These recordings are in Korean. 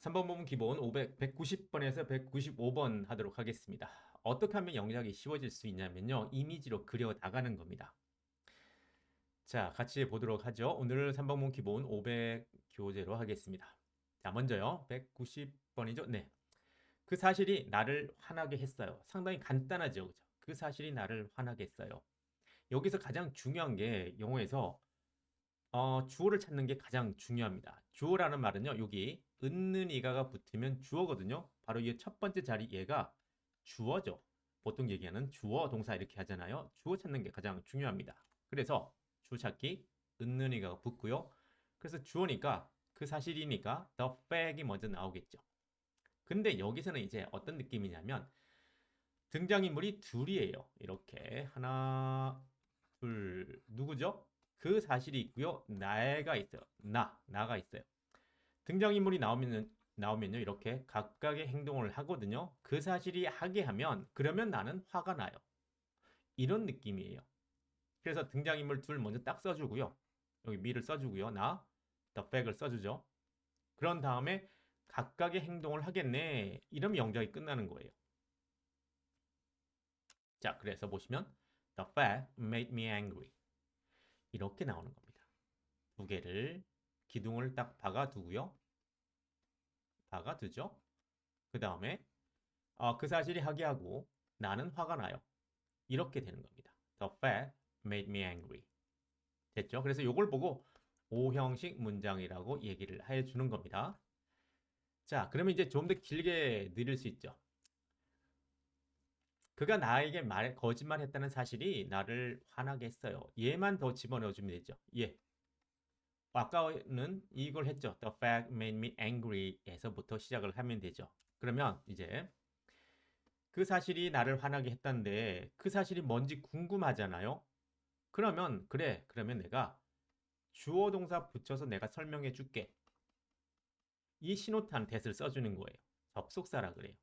3번 부분 기본 500, 190번에서 195번 하도록 하겠습니다. 어떻게 하면 영작이 쉬워질 수 있냐면요. 이미지로 그려 나가는 겁니다. 자, 같이 보도록 하죠. 오늘 3번 부분 기본 500 교재로 하겠습니다. 자, 먼저요. 190번이죠. 네. 그 사실이 나를 화나게 했어요. 상당히 간단하죠. 그죠? 그 사실이 나를 화나게 했어요. 여기서 가장 중요한 게 영어에서 어, 주어를 찾는 게 가장 중요합니다. 주어라는 말은요, 여기 은는 이가가 붙으면 주어거든요. 바로 이 첫 번째 자리 얘가 주어죠. 보통 얘기하는 주어 동사 이렇게 하잖아요. 주어 찾는 게 가장 중요합니다. 그래서 주어 찾기 은는 이가가 붙고요. 그래서 주어니까 그 사실이니까 the fact이 먼저 나오겠죠. 근데 여기서는 이제 어떤 느낌이냐면 등장인물이 둘이에요. 이렇게 하나, 둘, 누구죠? 그 사실이 있고요. 나가 있어요. 나, 나가 있어요. 등장인물이 나오면 나오면요. 이렇게 각각의 행동을 하거든요. 그 사실이 하게 하면 그러면 나는 화가 나요. 이런 느낌이에요. 그래서 등장인물 둘 먼저 딱 써주고요. 여기 미를 써주고요. 나, the fact을 써주죠. 그런 다음에 각각의 행동을 하겠네. 이러면 영작이 끝나는 거예요. 자, 그래서 보시면 the fact made me angry. 이렇게 나오는 겁니다. 두 개를 기둥을 딱 박아두고요. 박아두죠. 그 다음에 어, 그 사실이 하게 하고 나는 화가 나요. 이렇게 되는 겁니다. The fact made me angry. 됐죠? 그래서 이걸 보고 오형식 문장이라고 얘기를 해주는 겁니다. 자, 그러면 이제 좀 더 길게 늘릴 수 있죠. 그가 나에게 말, 거짓말했다는 사실이 나를 화나게 했어요. 얘만 더 집어넣어주면 되죠. 예. 아까는 이걸 했죠. The fact made me angry에서부터 시작을 하면 되죠. 그러면 이제 그 사실이 나를 화나게 했다는데 그 사실이 뭔지 궁금하잖아요. 그러면 그래. 그러면 내가 주어 동사 붙여서 내가 설명해 줄게. 이 신호탄 대을 써주는 거예요. 접속사라 그래요.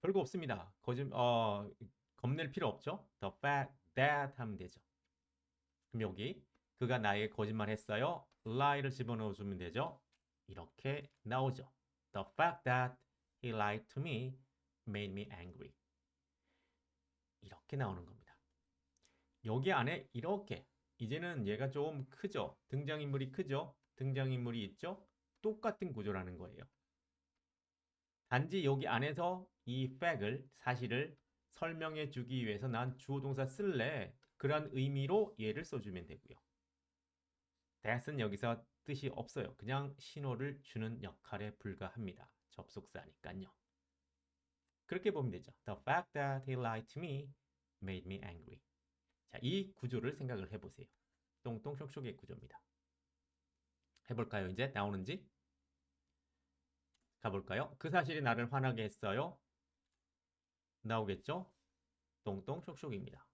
별거 없습니다. 거짓 어 겁낼 필요 없죠. The fact that 하면 되죠. 그럼 여기 그가 나에게 거짓말했어요. Lie를 집어넣어 주면 되죠. 이렇게 나오죠. The fact that he lied to me made me angry. 이렇게 나오는 겁니다. 여기 안에 이렇게 이제는 얘가 좀 크죠. 등장인물이 크죠. 등장인물이 있죠. 똑같은 구조라는 거예요. 단지 여기 안에서 이 fact을 사실을 설명해 주기 위해서 난 주어 동사 쓸래 그런 의미로 얘를 써주면 되고요. That은 여기서 뜻이 없어요. 그냥 신호를 주는 역할에 불과합니다. 접속사니까요. 그렇게 보면 되죠. The fact that he lied to me made me angry. 자, 이 구조를 생각을 해보세요. 똥똥 쇽쇽의 구조입니다. 해볼까요? 이제 나오는지? 가볼까요? 그 사실이 나를 화나게 했어요. 나오겠죠? 똥똥 쇽쇽입니다.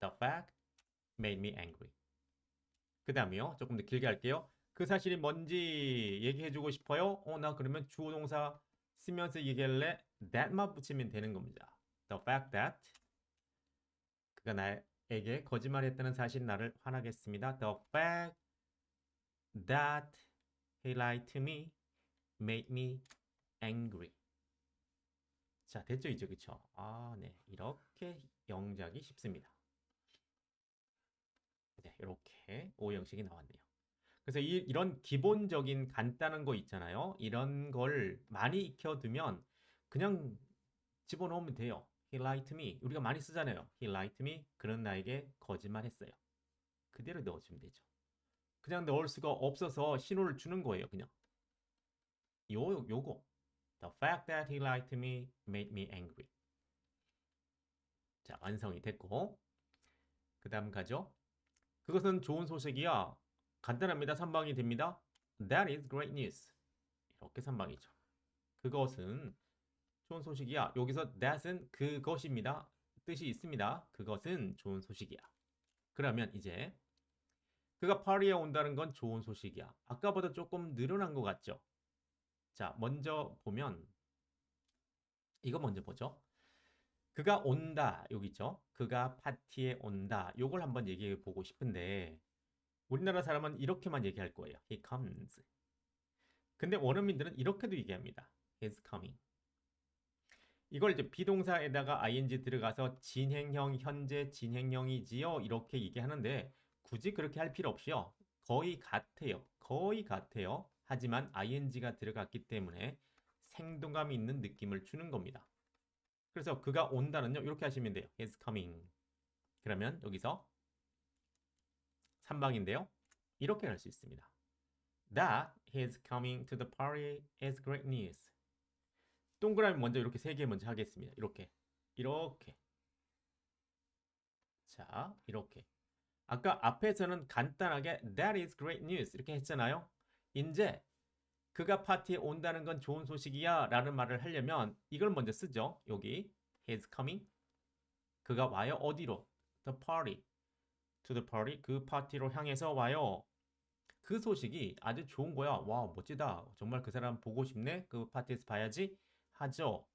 The fact made me angry. 그 다음에요. 조금 더 길게 할게요. 그 사실이 뭔지 얘기해주고 싶어요. 어, 나 그러면 주어 동사 쓰면서 얘기할래? that만 붙이면 되는 겁니다. The fact that 그가 나에게 거짓말했다는 사실이 나를 화나게 했습니다. The fact that he lied to me made me angry. 자, 됐죠, 이제 그쵸? 아, 네, 이렇게 영작이 쉽습니다. 네, 이렇게 O 형식이 나왔네요. 그래서 이, 이런 기본적인 간단한 거 있잖아요. 이런 걸 많이 익혀두면 그냥 집어넣으면 돼요. He lied to me. 우리가 많이 쓰잖아요. He lied to me. 그는 나에게 거짓말했어요. 그대로 넣어주면 되죠. 그냥 넣을 수가 없어서 신호를 주는 거예요. 그냥 요 요거 The fact that he lied to me made me angry. 자 완성이 됐고 그 다음 가죠. 그것은 좋은 소식이야. 간단합니다. 3방이 됩니다. That is great news. 이렇게 3방이죠. 그것은 좋은 소식이야. 여기서 that은 그것입니다. 뜻이 있습니다. 그것은 좋은 소식이야. 그러면 이제 그가 파리에 온다는 건 좋은 소식이야. 아까보다 조금 늘어난 것 같죠? 자, 먼저 보면 이거 먼저 보죠. 그가 온다. 여기 있죠. 그가 파티에 온다. 요걸 한번 얘기해 보고 싶은데 우리나라 사람은 이렇게만 얘기할 거예요. He comes. 근데 원어민들은 이렇게도 얘기합니다. is coming. 이걸 이제 비동사에다가 ing 들어가서 진행형, 현재 진행형이지요. 이렇게 얘기하는데 굳이 그렇게 할 필요 없이요. 거의 같아요. 거의 같아요. 하지만 ing가 들어갔기 때문에 생동감 있는 느낌을 주는 겁니다. 그래서 그가 온다는요. 이렇게 하시면 돼요. is coming. 그러면 여기서 3방인데요. 이렇게 할 수 있습니다. That his coming to the party is great news. 동그라미 먼저 이렇게 세 개 먼저 하겠습니다. 이렇게. 이렇게. 자, 이렇게. 아까 앞에서는 간단하게 That is great news 이렇게 했잖아요. 이제 그가 파티에 온다는 건 좋은 소식이야 라는 말을 하려면 이걸 먼저 쓰죠. 여기 He's coming. 그가 와요. 어디로? The party. To the party. 그 파티로 향해서 와요. 그 소식이 아주 좋은 거야. 와, 멋지다. 정말 그 사람 보고 싶네. 그 파티에서 봐야지. 하죠.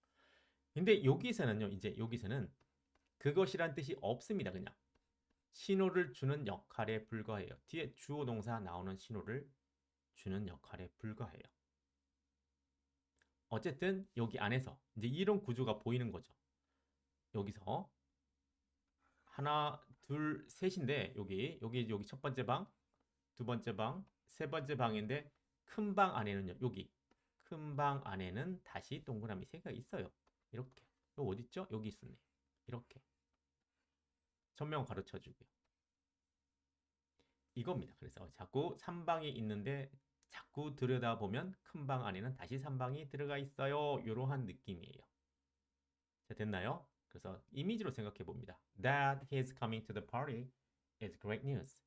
근데 여기서는요. 이제 여기서는 그것이란 뜻이 없습니다. 그냥. 신호를 주는 역할에 불과해요. 뒤에 주어 동사 나오는 신호를 주는 역할에 불과해요. 어쨌든 여기 안에서 이제 이런 구조가 보이는 거죠. 여기서 하나, 둘, 셋인데 여기 여기 여기 첫 번째 방, 두 번째 방, 세 번째 방인데 큰 방 안에는요. 여기 큰 방 안에는 다시 동그라미 세 개가 있어요. 이렇게. 이거 어디 있죠? 여기 있었네. 이렇게. 전명 가르쳐 주고요. 이겁니다. 그래서 자꾸 3방이 있는데 자꾸 들여다보면 큰 방 안에는 다시 3방이 들어가 있어요. 이러한 느낌이에요. 자, 됐나요? 그래서 이미지로 생각해 봅니다. That he's coming to the party is great news.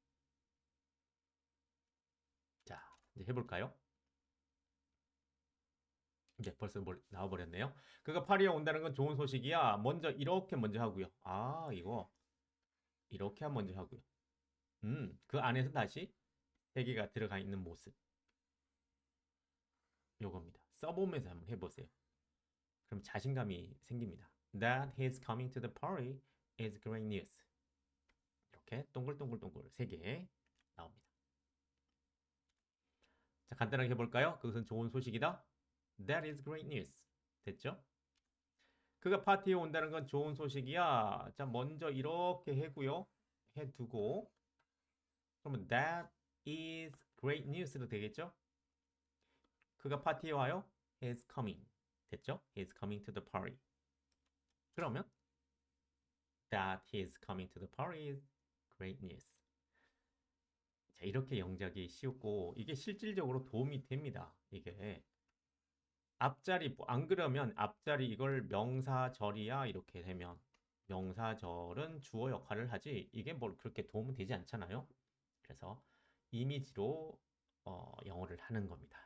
자, 이제 해볼까요? 이제 벌써 뭘 나와버렸네요. 그가 파리에 온다는 건 좋은 소식이야. 먼저 이렇게 먼저 하고요. 아, 이거 이렇게 한 먼저 하고요. 음, 그 안에서 다시 세 개가 들어가 있는 모습. 요겁니다. 써보면서 한번 해보세요. 그럼 자신감이 생깁니다. That he's coming to the party is great news. 이렇게 동글동글동글 세개 나옵니다. 자, 간단하게 해볼까요? 그것은 좋은 소식이다. That is great news. 됐죠? 그가 파티에 온다는 건 좋은 소식이야. 자, 먼저 이렇게 해고요. 해두고 그러면 that is great news로 되겠죠? 그가 파티에 와요. He's coming. 됐죠? He's coming to the party. 그러면 that he's coming to the party is great news. 자, 이렇게 영작이 쉬웠고 이게 실질적으로 도움이 됩니다. 이게 앞자리 뭐안 그러면 앞자리 이걸 명사절이야 이렇게 되면 명사절은 주어 역할을 하지 이게 뭘 그렇게 도움은 되지 않잖아요. 그래서 이미지로 어, 영어를 하는 겁니다.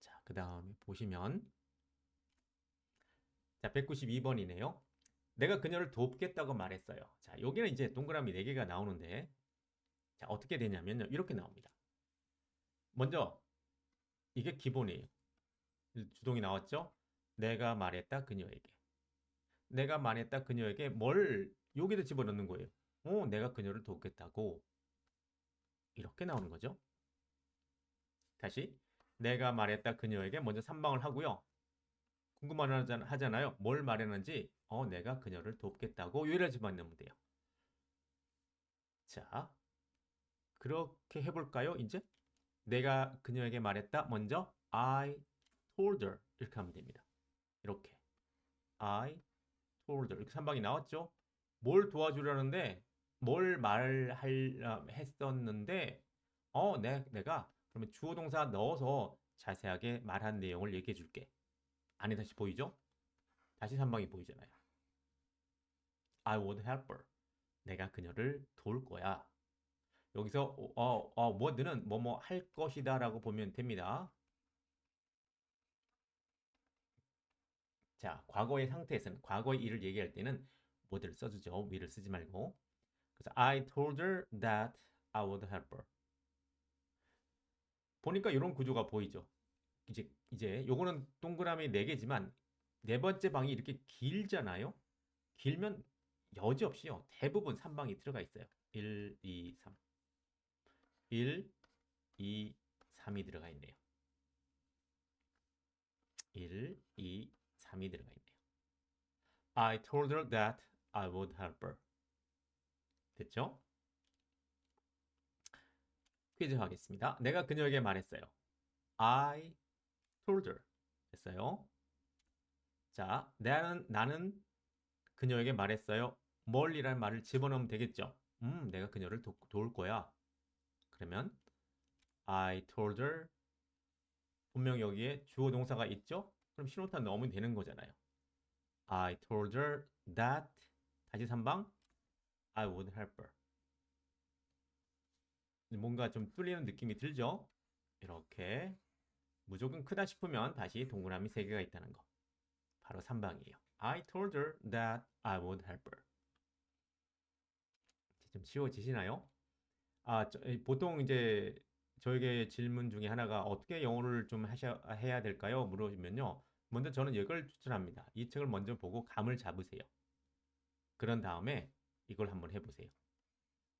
자, 그 다음에 보시면 자, 192번이네요. 내가 그녀를 돕겠다고 말했어요. 자, 여기는 이제 동그라미 4개가 나오는데 자, 어떻게 되냐면요. 이렇게 나옵니다. 먼저 이게 기본이에요. 주동이 나왔죠? 내가 말했다 그녀에게. 내가 말했다 그녀에게 뭘 여기다 집어넣는 거예요. 어, 내가 그녀를 돕겠다고. 이렇게 나오는 거죠. 다시 내가 말했다 그녀에게 먼저 3방을 하고요. 궁금한 하잖아요. 뭘 말했는지 어, 내가 그녀를 돕겠다고 요를 집어넣으면 돼요. 자, 그렇게 해볼까요? 이제 내가 그녀에게 말했다. 먼저 I told her 이렇게 하면 됩니다. 이렇게 I told her 이렇게 3방이 나왔죠? 뭘 도와주려는데 뭘 말할 했었는데 어, 내, 내가 그러면 주어 동사 넣어서 자세하게 말한 내용을 얘기해 줄게. 안에 다시 보이죠? 다시 3방이 보이잖아요. I would help her. 내가 그녀를 도울 거야. 여기서 어, 어, 뭐드는 뭐뭐 할 것이다 라고 보면 됩니다. 자, 과거의 상태에서는 과거의 일을 얘기할 때는 뭐들을 써주죠. 위를 쓰지 말고. 그래서 I told her that I would help her. 보니까 이런 구조가 보이죠. 이제 이제 요거는 동그라미 4개지만 네 번째 방이 이렇게 길잖아요. 길면 여지없이요. 대부분 3방이 들어가 있어요. 1, 2, 3. 1, 2, 3이 들어가 있네요. 1, 2, 3이 들어가 있네요. I told her that I would help her. 됐죠? 퀴즈 하겠습니다. 내가 그녀에게 말했어요. I told her. 됐어요. 자, 나는, 나는 그녀에게 말했어요. 뭘이라는 말을 집어넣으면 되겠죠. 음, 내가 그녀를 도, 도울 거야. 그러면 I told her 분명 여기에 주어 동사가 있죠? 그럼 신호탄 넣으면 되는 거잖아요. I told her that 다시 3방 I would help her. 뭔가 좀 뚫리는 느낌이 들죠? 이렇게 무조건 크다 싶으면 다시 동그라미 3개가 있다는 거. 바로 3방이에요. I told her that I would help her. 좀 쉬워지시나요? 아, 저, 보통 이제 저에게 질문 중에 하나가 어떻게 영어를 좀 하셔, 해야 될까요? 물어보면요. 먼저 저는 이걸 추천합니다. 이 책을 먼저 보고 감을 잡으세요. 그런 다음에 이걸 한번 해보세요.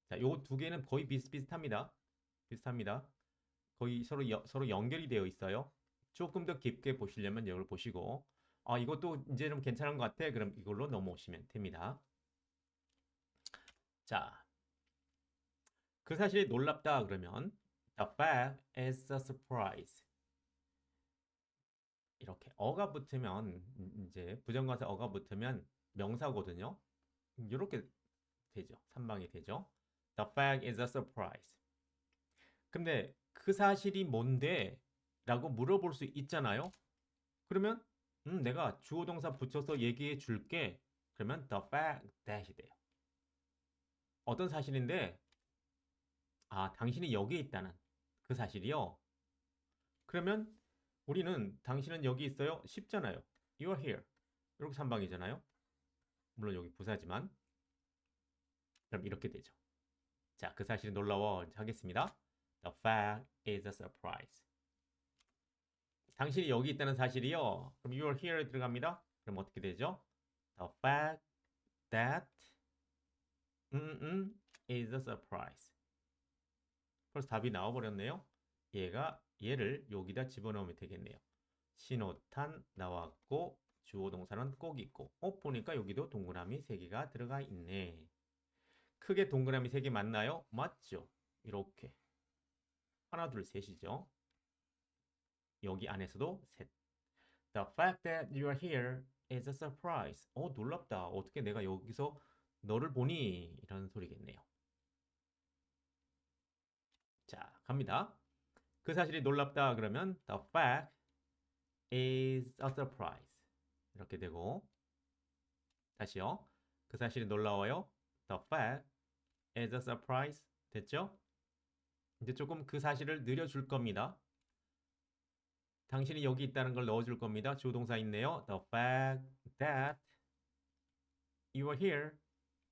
자, 요두 개는 거의 비슷비슷합니다. 비슷합니다. 거의 서로 여, 서로 연결이 되어 있어요. 조금 더 깊게 보시려면 이걸 보시고 아, 이것도 이제 좀 괜찮은 것 같아. 그럼 이걸로 넘어오시면 됩니다. 자, 그 사실이 놀랍다 그러면 The fact is a surprise. 이렇게 어가 붙으면 이제 부정관사 어가 붙으면 명사거든요. 이렇게 되죠. 3방이 되죠. The fact is a surprise. 근데 그 사실이 뭔데? 라고 물어볼 수 있잖아요. 그러면 음, 내가 주어 동사 붙여서 얘기해 줄게. 그러면 the fact that이 돼요. 어떤 사실인데 아, 당신이 여기에 있다는 그 사실이요. 그러면 우리는 당신은 여기 있어요. 쉽잖아요. You are here. 이렇게 3방이잖아요. 물론 여기 부사지만 그럼 이렇게 되죠. 자, 그 사실이 놀라워 하겠습니다. The fact is a surprise. 당신이 여기 있다는 사실이요. 그럼 you are here 들어갑니다. 그럼 어떻게 되죠? The fact that 음, 음, is a surprise. 벌써 답이 나와버렸네요. 얘가 얘를 여기다 집어넣으면 되겠네요. 신호탄 나왔고 주어 동사는 꼭 있고 어 보니까 여기도 동그라미 3개가 들어가 있네. 크게 동그라미 3개 맞나요? 맞죠. 이렇게 하나 둘 셋이죠. 여기 안에서도 셋. The fact that you are here is a surprise. 어 놀랍다. 어떻게 내가 여기서 너를 보니 이런 소리겠네요. 자 갑니다. 그 사실이 놀랍다 그러면 the fact is a surprise 이렇게 되고 다시요. 그 사실이 놀라워요. The fact is a surprise 됐죠? 이제 조금 그 사실을 늘려줄 겁니다. 당신이 여기 있다는 걸 넣어줄 겁니다. 주동사 있네요. The fact that you are here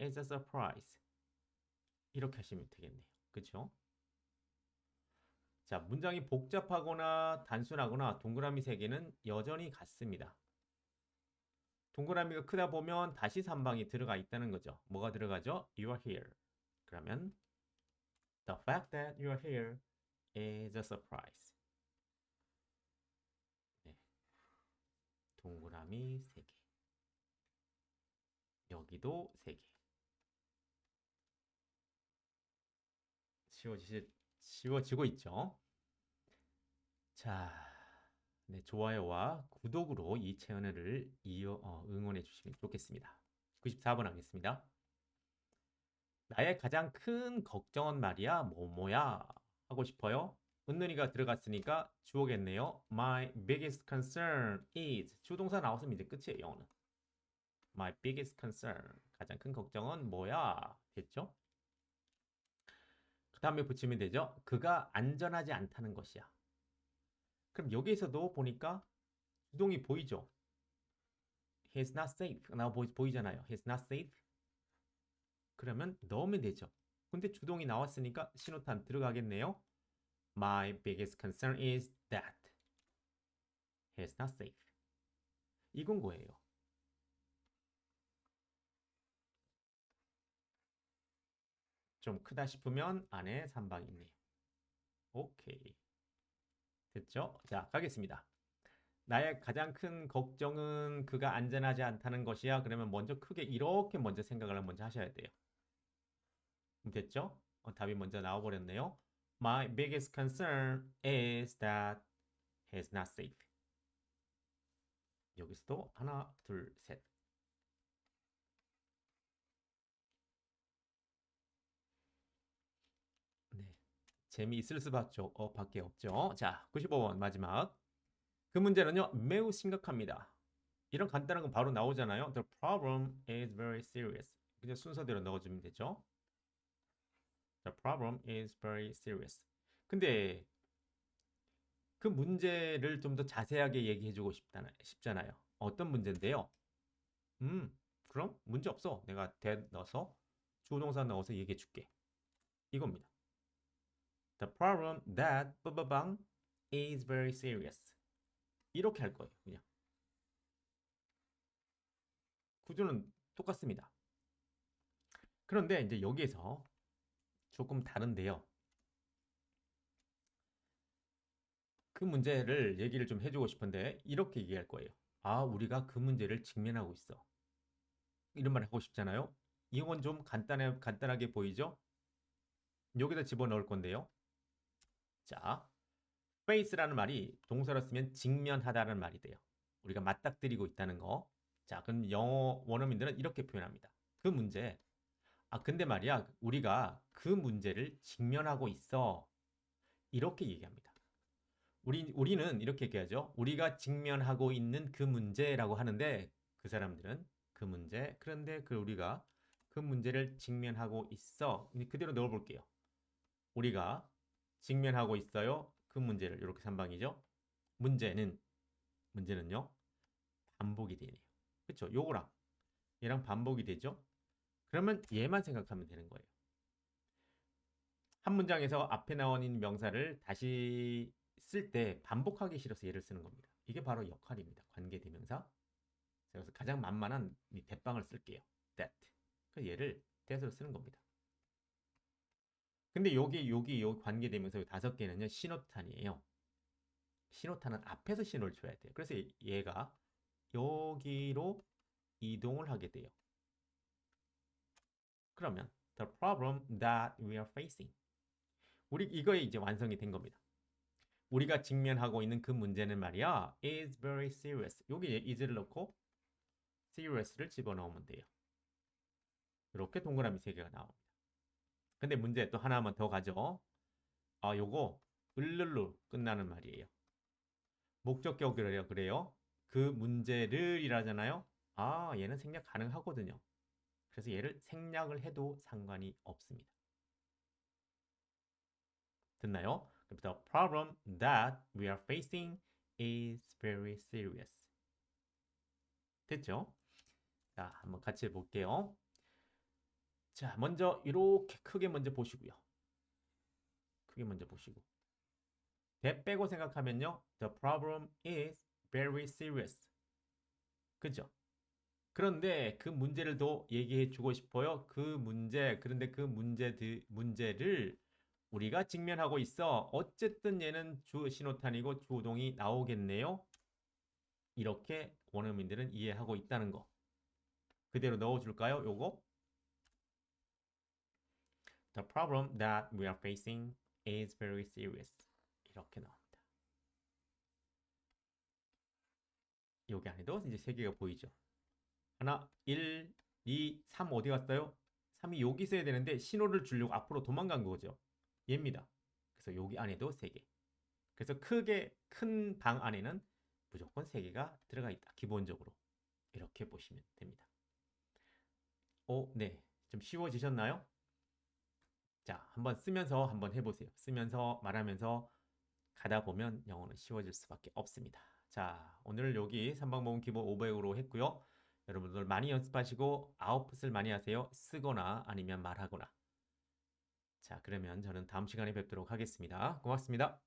is a surprise. 이렇게 하시면 되겠네요. 그렇죠? 자, 문장이 복잡하거나 단순하거나 동그라미 세 개는 여전히 같습니다. 동그라미가 크다 보면 다시 3방이 들어가 있다는 거죠. 뭐가 들어가죠? You are here. 그러면 The fact that you are here is a surprise. 네. 동그라미 3개. 여기도 3개. 쉬워지시, 쉬워지고 있죠? 자, 네, 좋아요와 구독으로 이 채널을 이어 어, 응원해 주시면 좋겠습니다. 94번 하겠습니다. 나의 가장 큰 걱정은 말이야, 뭐뭐야 하고 싶어요. 은는이가 들어갔으니까 주어겠네요. My biggest concern is 주동사 나왔으면 이제 끝이에요. 영어는. My biggest concern 가장 큰 걱정은 뭐야 됐죠? 그 다음에 붙이면 되죠. 그가 안전하지 않다는 것이야. 그럼 여기에서도 보니까 주동이 보이죠? He's not safe. 나 보이, 보이잖아요. He's not safe. 그러면 넣으면 되죠. 근데 주동이 나왔으니까 신호탄 들어가겠네요. My biggest concern is that he's not safe. 이건 거예요. 좀 크다 싶으면 안에 3방 있네요. 오케이. 됐죠? 자, 가겠습니다. 나의 가장 큰 걱정은 그가 안전하지 않다는 것이야. 그러면 먼저 크게 이렇게 먼저 생각을 먼저 하셔야 돼요. 됐죠? 어, 답이 먼저 나와버렸네요. My biggest concern is that he's not safe. 여기서도 하나, 둘, 셋. 네. 재미있을 수밖에 어, 밖에 없죠. 자, 95번 마지막. 그 문제는요, 매우 심각합니다. 이런 간단한 건 바로 나오잖아요. The problem is very serious. 그냥 순서대로 넣어주면 되죠. The problem is very serious. 근데 그 문제를 좀 더 자세하게 얘기해주고 싶잖아요. 어떤 문제인데요? 음, 그럼 문제 없어. 내가 대 넣어서 주동사 넣어서 얘기해 줄게. 이겁니다. The problem that 빠바방 is very serious. 이렇게 할 거예요. 그냥. 구조는 똑같습니다. 그런데 이제 여기에서 조금 다른데요. 그 문제를 얘기를 좀 해주고 싶은데 이렇게 얘기할 거예요. 아, 우리가 그 문제를 직면하고 있어. 이런 말 하고 싶잖아요. 이건 좀 간단해, 간단하게 보이죠? 여기다 집어넣을 건데요. 자, face라는 말이 동사로 쓰면 직면하다는 말이 돼요. 우리가 맞닥뜨리고 있다는 거. 자, 그럼 영어 원어민들은 이렇게 표현합니다. 그 문제. 아, 근데 말이야, 우리가 그 문제를 직면하고 있어. 이렇게 얘기합니다. 우리, 우리는 이렇게 얘기하죠. 우리가 직면하고 있는 그 문제라고 하는데 그 사람들은 그 문제, 그런데 그 우리가 그 문제를 직면하고 있어. 그대로 넣어볼게요. 우리가 직면하고 있어요. 그 문제를 이렇게 3방이죠. 문제는 문제는요. 반복이 되네요. 그렇죠? 요거랑 얘랑 반복이 되죠. 그러면 얘만 생각하면 되는 거예요. 한 문장에서 앞에 나온 명사를 다시 쓸 때 반복하기 싫어서 얘를 쓰는 겁니다. 이게 바로 역할입니다. 관계대명사. 그래서 가장 만만한 이 대빵을 쓸게요. that. 그 얘를 that으로 쓰는 겁니다. 근데 여기 여기 요 관계되면서 다섯 개는요 신호탄이에요. 신호탄은 앞에서 신호를 줘야 돼요. 그래서 얘가 여기로 이동을 하게 돼요. 그러면 the problem that we are facing 우리 이거에 이제 완성이 된 겁니다. 우리가 직면하고 있는 그 문제는 말이야 is very serious. 여기 is를 넣고 serious를 집어넣으면 돼요. 이렇게 동그라미 세 개가 나옵니다. 근데 문제 또 하나만 더 가죠. 아, 요거 을를로 끝나는 말이에요. 목적격이래요. 그래요. 그 문제를 이라잖아요. 아, 얘는 생략 가능하거든요. 그래서 얘를 생략을 해도 상관이 없습니다. 됐나요? The problem that we are facing is very serious. 됐죠? 자, 한번 같이 해볼게요. 자, 먼저 이렇게 크게 먼저 보시고요. 크게 먼저 보시고. 대 빼고 생각하면요. The problem is very serious. 그죠? 그런데 그 문제를 더 얘기해 주고 싶어요. 그 문제, 그런데 그 문제, 문제를 우리가 직면하고 있어. 어쨌든 얘는 주 신호탄이고 주동이 나오겠네요. 이렇게 원어민들은 이해하고 있다는 거. 그대로 넣어줄까요? 요거? The problem that we are facing is very serious. 이렇게 나옵니다. 여기 안에도 이제 세 개가 보이죠. 하나, 1, 2, 3 어디 갔어요? 3이 여기 있어야 되는데 신호를 주려고 앞으로 도망간 거죠. 얘입니다. 그래서 여기 안에도 세 개. 그래서 크게 큰 방 안에는 무조건 세 개가 들어가 있다. 기본적으로. 이렇게 보시면 됩니다. 오, 네. 좀 쉬워지셨나요? 자, 한번 쓰면서 한번 해보세요. 쓰면서 말하면서 가다 보면 영어는 쉬워질 수밖에 없습니다. 자, 오늘 여기 3방 모음 기본 500으로 했고요. 여러분들 많이 연습하시고 아웃풋을 많이 하세요. 쓰거나 아니면 말하거나. 자, 그러면 저는 다음 시간에 뵙도록 하겠습니다. 고맙습니다.